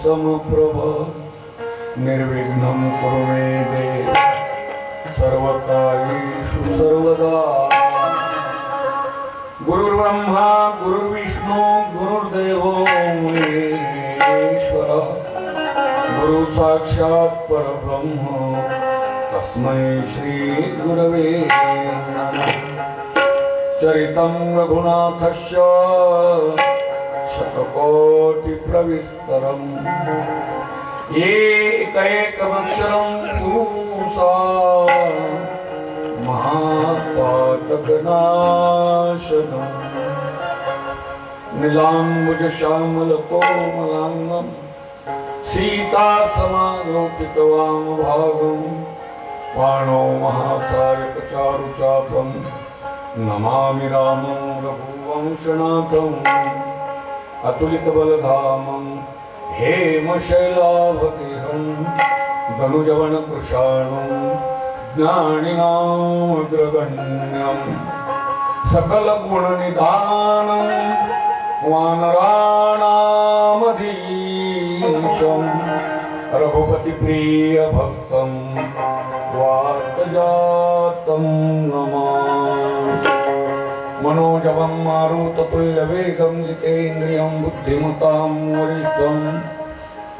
সমপ্রভ নির্বিঘ্নং কুরু মে দেব সর্বকার্যেষু সর্বদা গুরুর ব্রহ্মা গুরুর বিষ্ণু গুরুদেব মহেশ্বর গুরু সাক্ষাৎ পরব্রহ্ম তস্মৈ শ্রী গুরবে চরিতম রঘুনাথস্য शतकोटिप्रविस्तरम्। एकैकमक्षरं पूसा महापातकनाशनम् नीलाम्बुजश्यामलकोमलाङ्गं सीतासमालोकितवामभागं पाणौ महासायकचारुचापं नमामि रामं रघुवंशनाथम् अतुलितबलधामं हेमशैलावतेहं धनुजवनकृशाणं ज्ञानिनामग्रगण्यं सकलगुणनिधानं वानराणामधीशं रघुपतिप्रियभक्तं वार्तजा मारुततुल्यवेगं जितेन्द्रियं बुद्धिमतां वरिष्ठं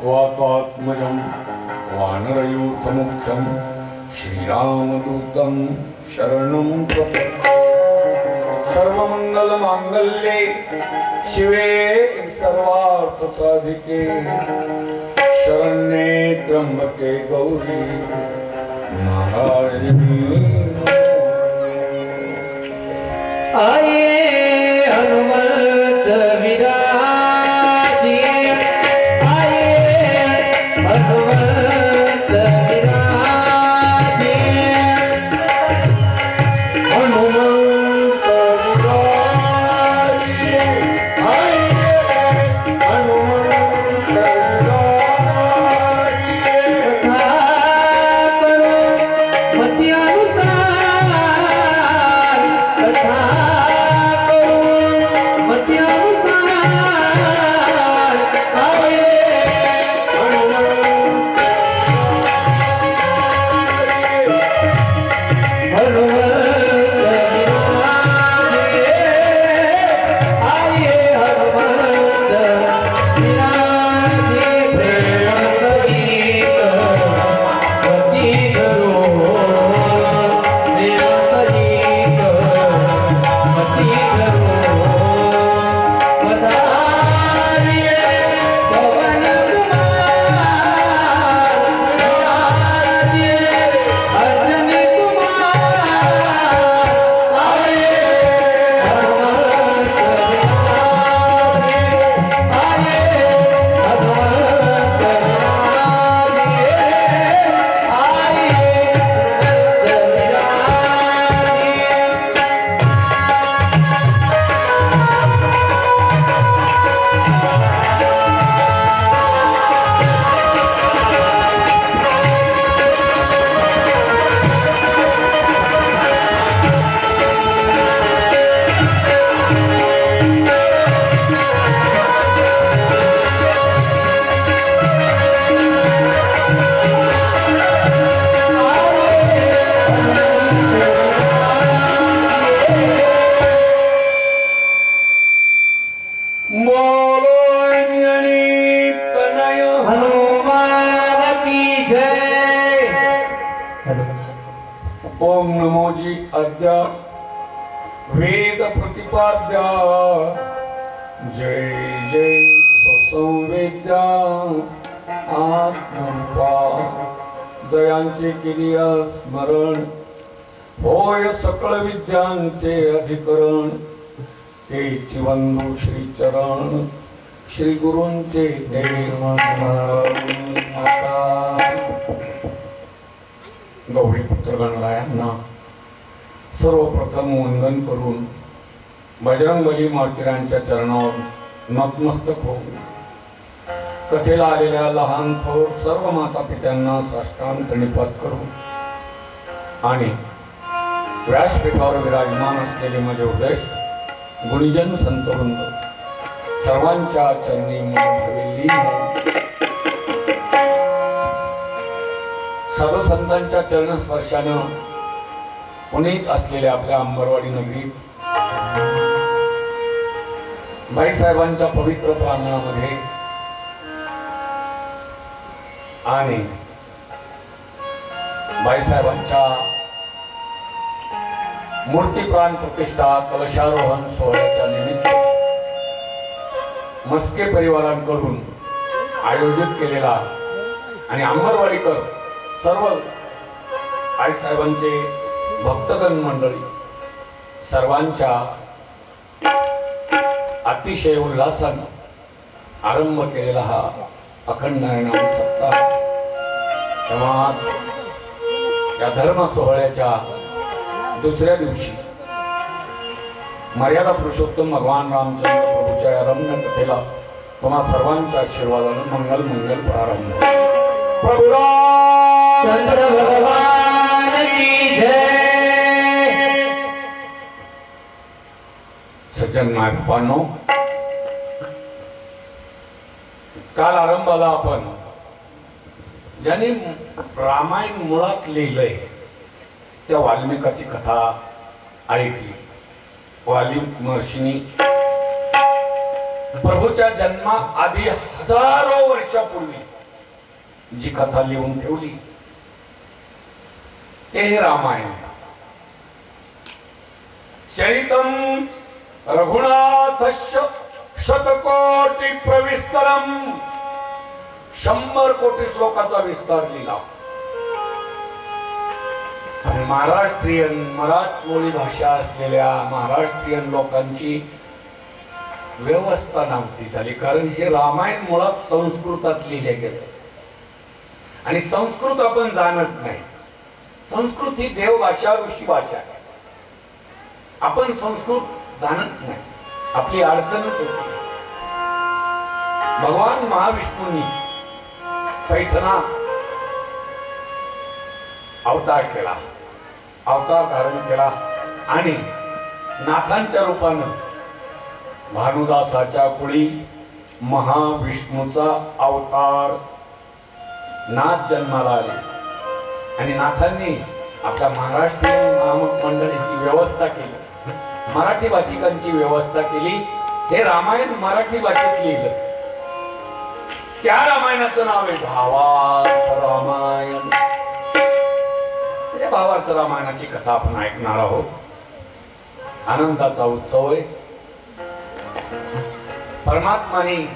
वातात्मजं वानरयूथमुख्यं श्रीरामदूतं शरणं सर्वमङ्गलमाङ्गल्ये शिवे सर्वार्थसाधिके। शरण्ये त्र्यम्बके गौरी नारायणी। आये हनुमत नमोजी अद्या वेद प्रतिपाद्या। जय जय स्वसंवेद्या आत्मरूपा जयांचे किरिया स्मरण होय सकळ विद्यांचे अधिकरण। ते चिवंदू श्री चरण श्री गुरूंचे देव आता पुत्र गणरायांना सर्वप्रथम वंदन करून बजरंगबली मार्तिरांच्या चरणावर नतमस्तक होऊ कथेला आलेल्या लहान थोर सर्व माता पित्यांना साष्टांग करू आणि व्यासपीठावर विराजमान असलेले माझे उदयस्थ गुणीजन संतवृंद सर्वांच्या चरणी मन लीन सर्वसंतांच्या प्रभूच्या चरणस्पर्शानं पुनीत असलेल्या आपल्या अंबरवाडी नगरीत बाईसाहेबांच्या पवित्र प्रांगणामध्ये आणि बाईसाहेबांच्या मूर्ती प्राण प्रतिष्ठा कलशारोहण सोहळ्याच्या निमित्त मस्के परिवारांकडून आयोजित केलेला आणि अंबरवाडीकर सर्व आईसाहेबांचे भक्तगण मंडळी सर्वांच्या अतिशय उल्हासानं आरंभ केलेला हा अखंड नारायण सप्ताह. तेव्हा या धर्म सोहळ्याच्या दुसऱ्या दिवशी मर्यादा पुरुषोत्तम भगवान रामचंद्र प्रभूच्या या रम्य कथेला तुम्हा सर्वांच्या आशीर्वादानं मंगल मंगल प्रारंभ. चंद्र भगवान की जय। सज्जन काल आरंभाला आपण ज्यांनी रामायण मुळात लिहिलंय त्या वाल्मिकाची कथा ऐकली. वाल्मिक महर्षीनी प्रभूच्या जन्मा आधी हजारो वर्षापूर्वी जी कथा लिहून ठेवली ते रामायण. चरितम रघुनाथ शतकोटी प्रविस्तरम. शंभर कोटी श्लोकाचा विस्तार लिहिला. आणि महाराष्ट्रीयन मराठमोळी भाषा असलेल्या महाराष्ट्रीयन लोकांची व्यवस्था नव्हती झाली कारण हे रामायण मुळात संस्कृतात लिहिले गेले. आणि संस्कृत आपण जाणत नाही. संस्कृत ही देवभाषा ऋषी भाषा आहे. आपण संस्कृत जाणत नाही. आपली अडचणच होती भगवान महाविष्णूंनी पैठणा अवतार केला अवतार धारण केला आणि नाथांच्या रूपानं भानुदासाच्या कुळी महाविष्णूचा अवतार नाथ जन्माला आले. आणि नाथांनी आपल्या महाराष्ट्रीयन मंडळीची व्यवस्था केली. मराठी भाषिकांची व्यवस्था केली. हे रामायण मराठी भाषेत लिहिलं. त्या रामायणाचं नाव आहे भावार्थ रामायण. त्या भावार्थ रामायणाची कथा आपण ऐकणार आहोत. आनंदाचा उत्सव आहे. परमात्माने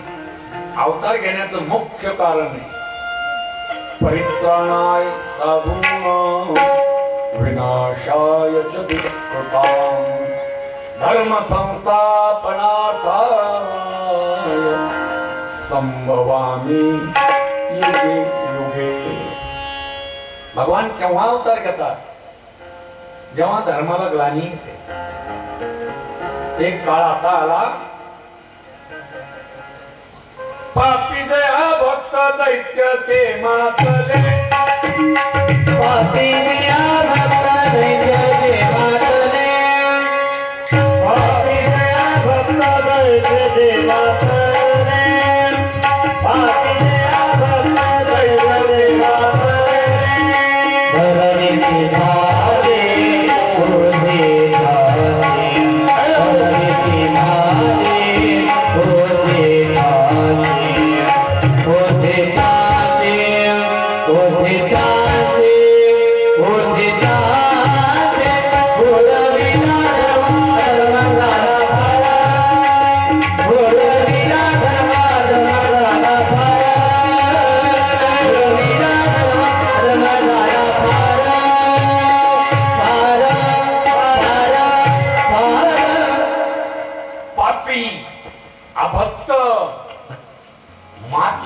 अवतार घेण्याचं मुख्य कारण आहे. परित्राणाय साधूनां विनाशाय च दुष्कृतां धर्मसंस्थापनार्थाय संभवामी युगे युगे। भगवान केव्हा अवतार घेतात? जेव्हा धर्माला ग्लानी येते. एक काळ असा आला पापी जय भक्त दैत्य ते मातले. पापिनिया भक्त दैत्य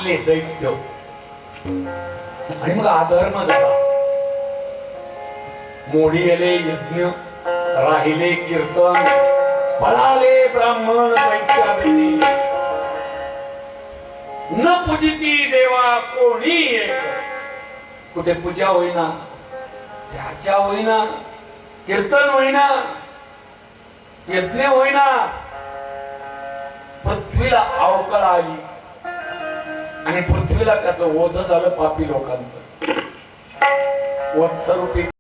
मातले दैत्य आणि मग अधर्म झाला मोडी यज्ञ राहिले कीर्तन. पळाले ब्राह्मण दैत्यावेनी न पूजिती देवा कोणी कुठे पूजा होईना याच्या होईना कीर्तन होईना यज्ञ होईना. पृथ्वीला अवकळ आली. आणि पृथ्वीला त्याचं ओझ झालं पापी लोकांचं. वत्सरूपी